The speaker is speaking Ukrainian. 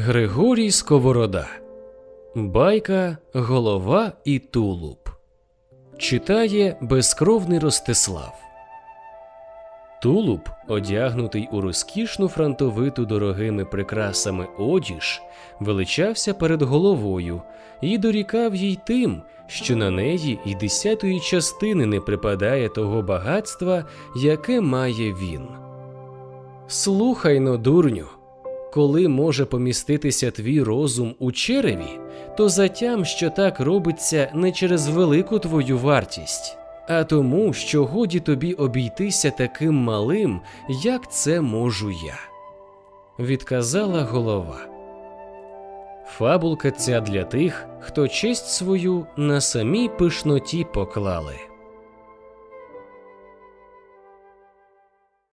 Григорій Сковорода Байка Голова і Тулуб Читає безкровний Ростислав. Тулуб, одягнутий у розкішну фронтовиту дорогими прикрасами одіж, величався перед головою і дорікав їй тим, що на неї й десятої частини не припадає того багатства, яке має він. Слухай но, дурню, коли може поміститися твій розум у череві, то затям, що так робиться не через велику твою вартість, а тому, що годі тобі обійтися таким малим, як це можу я. Відказала голова. Фабулка ця для тих, хто честь свою на самій пишноті поклали.